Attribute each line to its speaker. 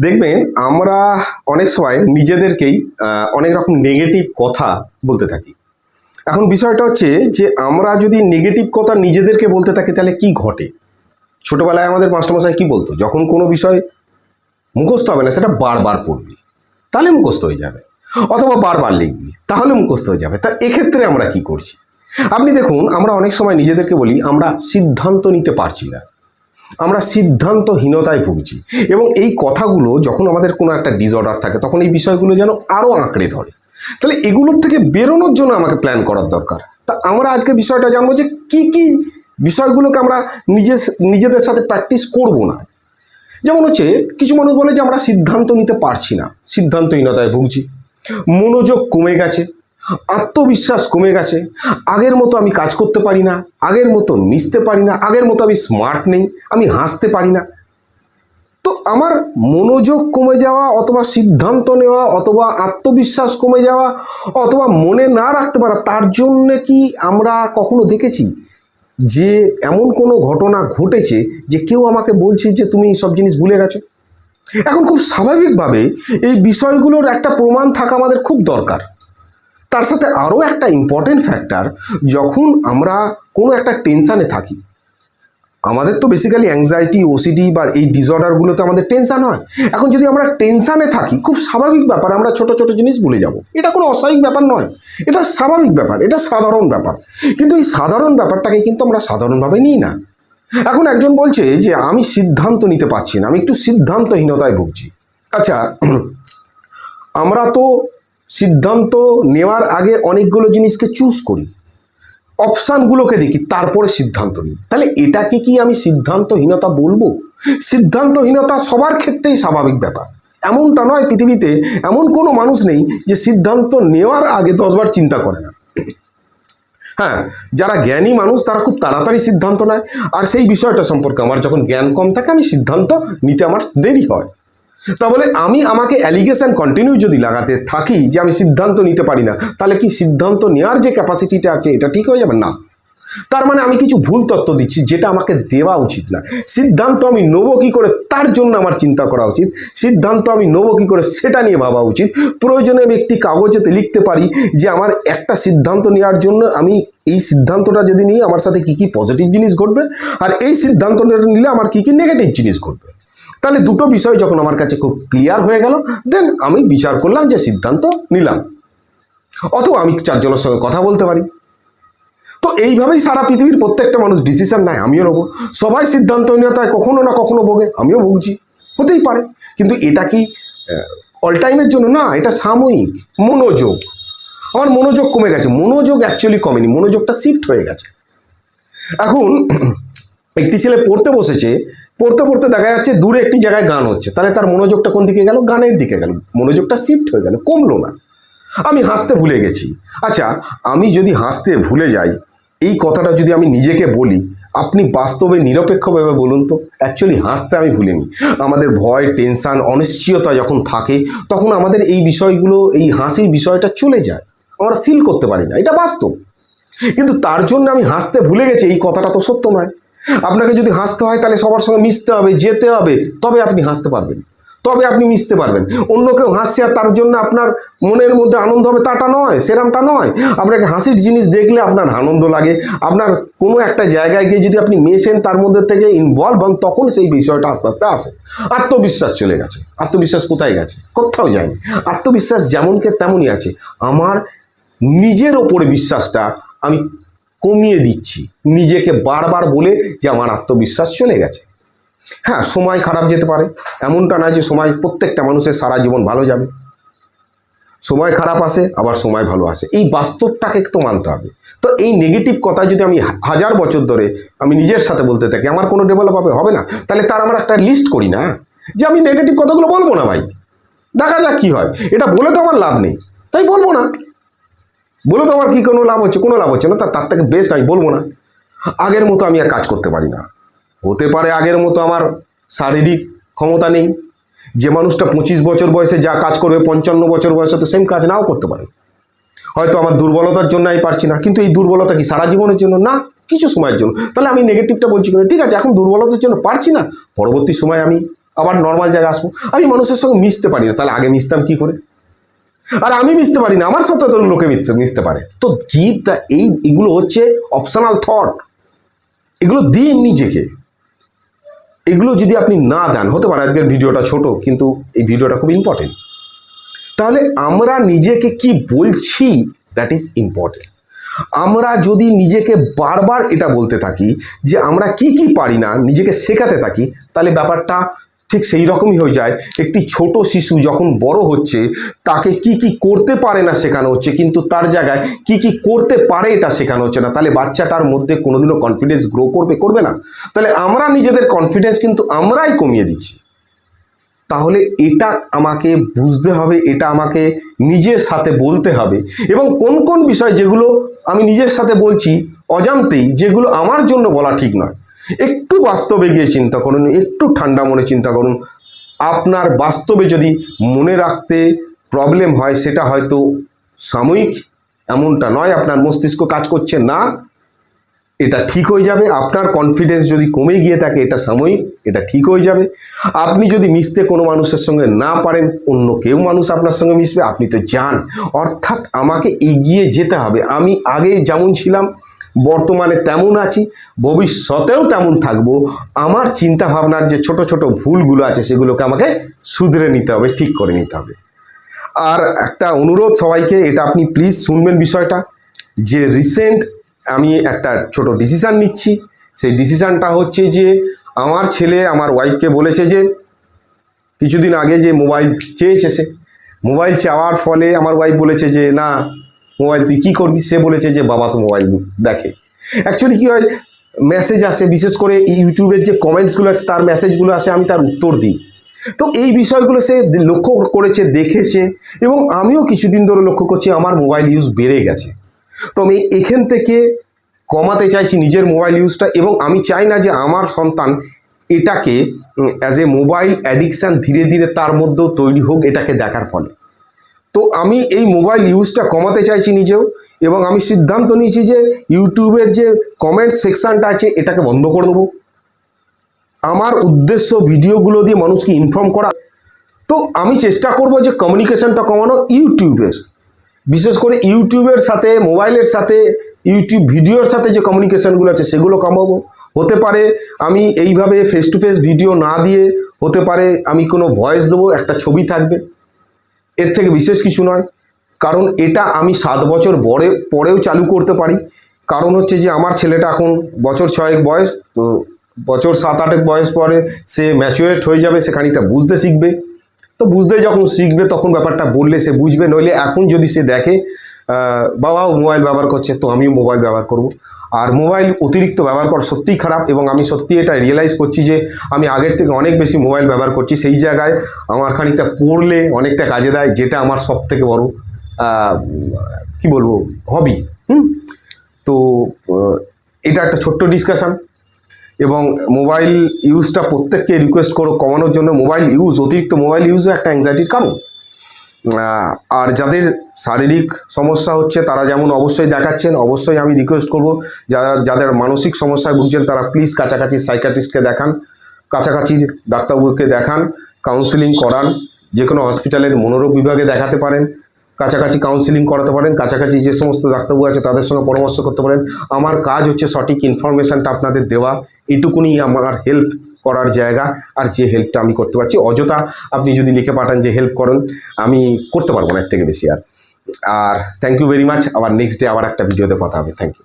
Speaker 1: দেখবেন, আমরা অনেক সময় নিজেদেরকেই অনেক রকম নেগেটিভ কথা বলতে থাকি। এখন বিষয়টা হচ্ছে যে, আমরা যদি নেগেটিভ কথা নিজেদেরকে বলতে থাকি, তাহলে কি ঘটে? ছোটবেলায় আমাদের মাস্টারমশাই কি বলতো? যখন কোনো বিষয় মুখস্থ হবে না, সেটা বারবার পড়বি। তাহলে মুখস্থ হয়ে যাবে। অথবা বারবার লিখবি, তাহলে মুখস্থ হয়ে যাবে। তা এক্ষেত্রে আমরা কি করছি? আপনি দেখুন, আমরা অনেক সময় নিজেদেরকে বলি, আমরা সিদ্ধান্ত নিতে পারছি না। আমরা সিদ্ধান্তহীনতায় ভুগছি। এবং এই কথাগুলো যখন আমাদের কোনো একটা ডিসঅর্ডার থাকে, তখন এই বিষয়গুলো যেন আরও আঁকড়ে ধরে। তাহলে এগুলোর থেকে বেরোনোর জন্য আমাকে প্ল্যান করার দরকার। তা আমরা আজকে বিষয়টা জানব যে কি কি বিষয়গুলোকে আমরা নিজে নিজেদের সাথে প্র্যাকটিস করব না। যেমন হচ্ছে, কিছু মানুষ বলে যে আমরা সিদ্ধান্ত নিতে পারছি না, সিদ্ধান্তহীনতায় ভুগছি। মনোযোগ কমে গেছে। আত্মবিশ্বাস কমে গেছে। আগের মতো আমি কাজ করতে পারি না, আগের মতো মিশতে পারি না, আগের মতো আমি স্মার্ট নেই, আমি হাসতে পারি না। তো আমার মনোযোগ কমে যাওয়া অথবা সিদ্ধান্ত নেওয়া অথবা আত্মবিশ্বাস কমে যাওয়া অথবা মনে না রাখতে পারা, তার জন্য কি আমরা কখনো দেখেছি যে এমন কোনো ঘটনা ঘটেছে যে কেউ আমাকে বলছে যে তুমি সব জিনিস ভুলে গেছো? এখন খুব স্বাভাবিকভাবে এই বিষয়গুলোর একটা প্রমাণ থাকা আমাদের খুব দরকার। তার সাথে আরও একটা ইম্পর্টেন্ট ফ্যাক্টর যখন আমরা কোনো একটা টেনশানে থাকি। আমাদের তো বেসিক্যালি অ্যাংজাইটি ওসিডি বা এই ডিসঅর্ডারগুলোতে আমাদের টেনশান হয়। এখন যদি আমরা টেনশানে থাকি, খুব স্বাভাবিক ব্যাপার, আমরা ছোট ছোট জিনিস ভুলে যাব। এটা কোনো অস্বাভাবিক ব্যাপার নয়। এটা স্বাভাবিক ব্যাপার, এটা সাধারণ ব্যাপার। কিন্তু এই সাধারণ ব্যাপারটাকে কিন্তু আমরা সাধারণভাবে নিই না। এখন একজন বলছে যে, আমি সিদ্ধান্ত নিতে পারছি না, আমি একটু সিদ্ধান্তহীনতায় ভুগছি। আচ্ছা আমরা তো সিদ্ধান্ত নেওয়ার আগে অনেকগুলো জিনিসকে চুজ করি। অপশানগুলোকে দেখি, তারপরে সিদ্ধান্ত নিই। তাহলে এটাকে কি আমি সিদ্ধান্তহীনতা বলব? সিদ্ধান্তহীনতা সবার ক্ষেত্রেই স্বাভাবিক ব্যাপার। এমনটা নয় পৃথিবীতে এমন কোনো মানুষ নেই যে সিদ্ধান্ত নেওয়ার আগে দশবার চিন্তা করে না। হ্যাঁ যারা জ্ঞানী মানুষ, তারা খুব তাড়াতাড়ি সিদ্ধান্ত নেয়। আর সেই বিষয়টা সম্পর্কে আমার যখন জ্ঞান কম থাকে, আমি সিদ্ধান্ত নিতে আমার দেরি হয়। তাহলে আমি আমাকে অ্যালিগেশন কন্টিনিউ যদি লাগাতে থাকি যে আমি সিদ্ধান্ত নিতে পারি না, তাহলে কি সিদ্ধান্ত নেওয়ার যে ক্যাপাসিটিটা আছে, এটা ঠিক হয়ে যাবে? না। তার মানে আমি কিছু ভুল তত্ত্ব দিচ্ছি যেটা আমাকে দেওয়া উচিত না। সিদ্ধান্ত আমি নেব কী করে? তার জন্য আমার চিন্তা করা উচিত। সিদ্ধান্ত আমি নেব কী করে? সেটা নিয়ে ভাবা উচিত। প্রয়োজনে আমি একটি কাগজেতে লিখতে পারি যে আমার একটা সিদ্ধান্ত নেওয়ার জন্য আমি এই সিদ্ধান্তটা যদি নিই, আমার সাথে কী কী পজিটিভ জিনিস ঘটবে? আর এই সিদ্ধান্তটা নিলে আমার কী কী নেগেটিভ জিনিস ঘটবে? তাহলে দুটো বিষয় যখন আমার কাছে খুব ক্লিয়ার হয়ে গেল দেন আমি বিচার করলাম যে সিদ্ধান্ত নিলাম। অথবা আমি চারজনের সঙ্গে কথা বলতে পারি। তো এইভাবেই সারা পৃথিবীর প্রত্যেকটা মানুষ ডিসিশন নেয়, আমিও নেব। সবাই সিদ্ধান্তহীনতায় কখনো না কখনো ভোগে, আমিও ভুগছি। হতেই পারে। কিন্তু এটা কি অল টাইমের জন্য? না, এটা সাময়িক, মনোযোগ। আমার মনোযোগ কমে গেছে। মনোযোগ অ্যাকচুয়ালি কমেনি, মনোযোগটা শিফট হয়ে গেছে। এখন একটি ছেলে পড়তে বসেছে, পড়তে পড়তে দেখা যাচ্ছে দূরে একটি জায়গায় গান হচ্ছে। তাহলে তার মনোযোগটা কোন দিকে গেল? গানের দিকে গেল। মনোযোগটা শিফট হয়ে গেল, কমলো না। আমি হাসতে ভুলে গেছি। আচ্ছা আমি যদি হাসতে ভুলে যাই, এই কথাটা যদি আমি নিজেকে বলি, আপনি বাস্তবে নিরপেক্ষভাবে বলুন তো। অ্যাকচুয়ালি হাসতে আমি ভুলিনি। আমাদের ভয় টেনশান অনিশ্চয়তা যখন থাকে, তখন আমাদের এই বিষয়গুলো, এই হাসির বিষয়টা চলে যায়। আমরা ফিল করতে পারি না। এটা বাস্তব। কিন্তু তার জন্য আমি হাসতে ভুলে গেছি, এই কথাটা তো সত্য নয়। আপনাকে যদি হাসতে হয়, তাহলে সবার সঙ্গে মিশতে হবে, যেতে হবে, তবে আপনি হাসতে পারবেন। তবে আপনি মিশতে পারবেন। অন্য কেউ হাসছে আর তার জন্য আপনার মনের মধ্যে আনন্দ হবে, তাটা নয়, সেরামটা নয়। আপনাকে হাসির জিনিস দেখলে আপনার আনন্দ লাগে। আপনার কোনো একটা জায়গায় গিয়ে যদি আপনি মেশেন, তার মধ্যে থেকে ইনভলভ হন, তখন সেই বিষয়টা আস্তে আস্তে আসে। আত্মবিশ্বাস চলে গেছে। আত্মবিশ্বাস কোথায় গেছে? কোথাও যায়নি। আত্মবিশ্বাস যেমনকে তেমনই আছে। আমার নিজের ওপরে বিশ্বাসটা আমি কমিয়ে দিচ্ছি। নিজেকে বারবার বলে যে আমার আত্মবিশ্বাস চলে গেছে। হ্যাঁ সময় খারাপ যেতে পারে। এমনটা নয় যে সময় প্রত্যেকটা মানুষের সারা জীবন ভালো যাবে। সময় খারাপ আসে, আবার সময় ভালো আসে। এই বাস্তবটাকে তো মানতে হবে। তো এই নেগেটিভ কথা যদি আমি হাজার বছর ধরে আমি নিজের সাথে বলতে থাকি, আমার কোনো ডেভেলপ হবে হবে না। তাহলে তার আমার একটা লিস্ট করি না? যে আমি নেগেটিভ কথাগুলো বলব না ভাই। দেখা যাক কী হয়। এটা বলে তো আমার লাভ নেই। তাই বলব না। বলে তো আমার কি কোনো লাভ হচ্ছে? কোনো লাভ হচ্ছে না। তার তার থেকে বেস্ট আমি বলব না। আগের মতো আমি আর কাজ করতে পারি না। হতে পারে আগের মতো আমার শারীরিক ক্ষমতা নেই। যে মানুষটা পঁচিশ বছর বয়সে যা কাজ করবে, পঞ্চান্ন বছর বয়সে তো সেম কাজ নাও করতে পারে। হয়তো আমার দুর্বলতার জন্য আমি পারছি না। কিন্তু এই দুর্বলতা কি সারা জীবনের জন্য? না, কিছু সময়ের জন্য। তাহলে আমি নেগেটিভটা বলছি কেন? ঠিক আছে, এখন দুর্বলতার জন্য পারছি না। পরবর্তী সময় আমি আবার নর্মাল জায়গায় আসব। আমি মানুষের সঙ্গে মিশতে পারি না। তাহলে আগে মিশতাম কী করে? আর আমি মিশতে পারি না, আমার সাথে তো লোকে মিশতে মিশতে পারে। তো গিভ দ্য এই, এগুলো হচ্ছে অপশনাল থট এগুলো দিন নিজেকে। এগুলো যদি আপনি না দেন, হতে পারে আজকের ভিডিওটা ছোট, কিন্তু এই ভিডিওটা খুব ইম্পর্টেন্ট তাহলে আমরা নিজেকে কি বলছি? দ্যাট ইজ ইম্পর্টেন্ট আমরা যদি নিজেকে বারবার এটা বলতে থাকি যে আমরা কি কি পারি না, নিজেকে শেখাতে থাকি, তাহলে ব্যাপারটা ঠিক সেই রকমই হয়ে যায়। একটি ছোট শিশু যখন বড় হচ্ছে, তাকে কি কি করতে পারে না শেখানো হচ্ছে, কিন্তু তার জায়গায় কি কি করতে পারে এটা শেখানো হচ্ছে না। তাহলে বাচ্চাটার মধ্যে কোনোদিনও কনফিডেন্স গ্রো করবে করবে না। তাহলে আমরা নিজেদের কনফিডেন্স কিন্তু আমরাই কমিয়ে দিচ্ছি। তাহলে এটা আমাকে বুঝতে হবে, এটা আমাকে নিজের সাথে বলতে হবে। এবং কোন কোন বিষয় যেগুলো আমি নিজের সাথে বলছি, অজান্তেই যেগুলো আমার জন্য বলা ঠিক নয়। একটু বাস্তবে গিয়ে চিন্তা করুন, একটু ঠান্ডা মনে চিন্তা করুন। আপনার বাস্তবে যদি মনে রাখতে প্রবলেম হয়, সেটা হয়তো সাময়িক, এমনটা নয়, আপনার মস্তিষ্ক কাজ করছে না, এটা ঠিক হয়ে যাবে। আপনার কনফিডেন্স যদি কমে গিয়ে থাকে, এটা সাময়িক, এটা ঠিক হয়ে যাবে। আপনি যদি মিশতে কোনো মানুষের সঙ্গে না পারেন, অন্য কেউ মানুষ আপনার সঙ্গে মিশবে, আপনি তো যান। অর্থাৎ আমাকে এগিয়ে যেতে হবে। আমি আগে যেমন ছিলাম বর্তমানে তেমন আছি, ভবিষ্যতেও তেমন থাকব। আমার চিন্তা ভাবনার যে ছোট ছোট ভুলগুলো আছে, সেগুলোকে আমাকে শুধরে নিতে হবে, ঠিক করে নিতে হবে। আর একটা অনুরোধ সবাইকে, এটা আপনি প্লিজ শুনবেন বিষয়টা, যে রিসেন্ট আমি একটা ছোট ডিসিশান নিচ্ছি। সেই ডিসিশানটা হচ্ছে যে, আমার ছেলে আমার ওয়াইফকে বলেছে যে, কিছুদিন আগে যে মোবাইল চেয়েছে সে মোবাইল চাওয়ার ফলে আমার ওয়াইফ বলেছে যে, না মোবাইল তুই কী করবি? সে বলেছে যে, বাবা, তো মোবাইল দেখে। অ্যাকচুয়ালি কী হয় মেসেজ আসে, বিশেষ করে ইউটিউবের যে কমেন্টসগুলো আছে, তার মেসেজগুলো আসে, আমি তার উত্তর দিই। তো এই বিষয়গুলো সে লক্ষ্য করেছে, দেখেছে, এবং আমিও কিছুদিন ধরে লক্ষ্য করছি, আমার মোবাইল ইউজ বেড়ে গেছে। তো আমি এখান থেকে কমাতে চাইছি নিজের মোবাইল ইউজটা এবং আমি চাই না যে আমার সন্তান এটাকে অ্যাজ এ মোবাইল অ্যাডিকশান ধীরে ধীরে তার মধ্যেও তৈরি হোক, এটাকে দেখার ফলে। তো আমি এই মোবাইল ইউজটা কমাতে চাইছি নিজেও এবং আমি সিদ্ধান্ত নিয়েছি যে ইউটিউবের যে কমেন্ট সেকশানটা আছে, এটাকে বন্ধ করে দেবো। আমার উদ্দেশ্য ভিডিওগুলো দিয়ে মানুষকে ইনফর্ম করা। তো আমি চেষ্টা করব যে কমিউনিকেশনটা কমানো ইউটিউবের বিশেষ করে ইউটিউবের সাথে মোবাইলের সাথে ইউটিউব ভিডিওর সাথে যে কমিউনিকেশানগুলো আছে, সেগুলো কমাবো। হতে পারে আমি এইভাবে ফেস টু ফেস ভিডিও না দিয়ে, হতে পারে আমি কোনো ভয়েস দেবো, একটা ছবি থাকবে। এর থেকে বিশেষ কিছু নয়। কারণ এটা আমি সাত বছর বড়ে, পরেও চালু করতে পারি। কারণ হচ্ছে যে আমার ছেলেটা এখন বছর ছয়েক বয়স, তো বছর সাত আটেক বয়স পরে সে ম্যাচুরেট হয়ে যাবে, সে খানিকটা বুঝতে শিখবে। তো বুঝতে যখন শিখবে, তখন ব্যাপারটা বললে সে বুঝবে। নইলে এখন যদি সে দেখে বাবাও মোবাইল ব্যবহার করছে, তো আমিও মোবাইল ব্যবহার করব। আর মোবাইল অতিরিক্ত ব্যবহার করা সত্যিই খারাপ এবং আমি সত্যি এটা রিয়েলাইজ করছি যে আমি আগের থেকে অনেক বেশি মোবাইল ব্যবহার করছি। সেই জায়গায় আমার খানিকটা পড়লে অনেকটা কাজে দেয়, যেটা আমার সব থেকে বড় কি বলব হবি হুম? তো এটা একটা ছোট্ট ডিসকাশন এবং মোবাইল ইউজটা প্রত্যেককে রিকোয়েস্ট করো, কমানোর জন্য মোবাইল ইউজ অতিরিক্ত মোবাইল ইউজও একটা অ্যাংজাইটির কারণ। আর যাদের শারীরিক সমস্যা হচ্ছে, তারা যেমন অবশ্যই দেখাচ্ছেন, অবশ্যই আমি রিকোয়েস্ট করব, যারা, যাদের মানসিক সমস্যায় ভুগছেন, তারা প্লিজ কাছাকাছি সাইকাট্রিস্টকে দেখান, কাছাকাছির ডাক্তারবাবুকে দেখান কাউন্সিলিং করান যে কোনো হসপিটালের মনোরোগ বিভাগে দেখাতে পারেন, কাছাকাছি কাউন্সিলিং করাতে পারেন, কাছাকাছি যে সমস্ত ডাক্তারবাবু আছে, তাদের সঙ্গে পরামর্শ করতে পারেন। আমার কাজ হচ্ছে সঠিক ইনফরমেশানটা আপনাদের দেওয়া এটুকুনি আমার হেল্প করার জায়গা আর যে হেল্পটা আমি করতে পারছি। অযথা আপনি যদি লিখে পাঠান যে হেল্প করেন, আমি করতে পারব না এর থেকে বেশি আর। আর থ্যাংক ইউ ভেরি মাচ আবার নেক্সট ডে আবার একটা ভিডিওতে কথা হবে। Thank you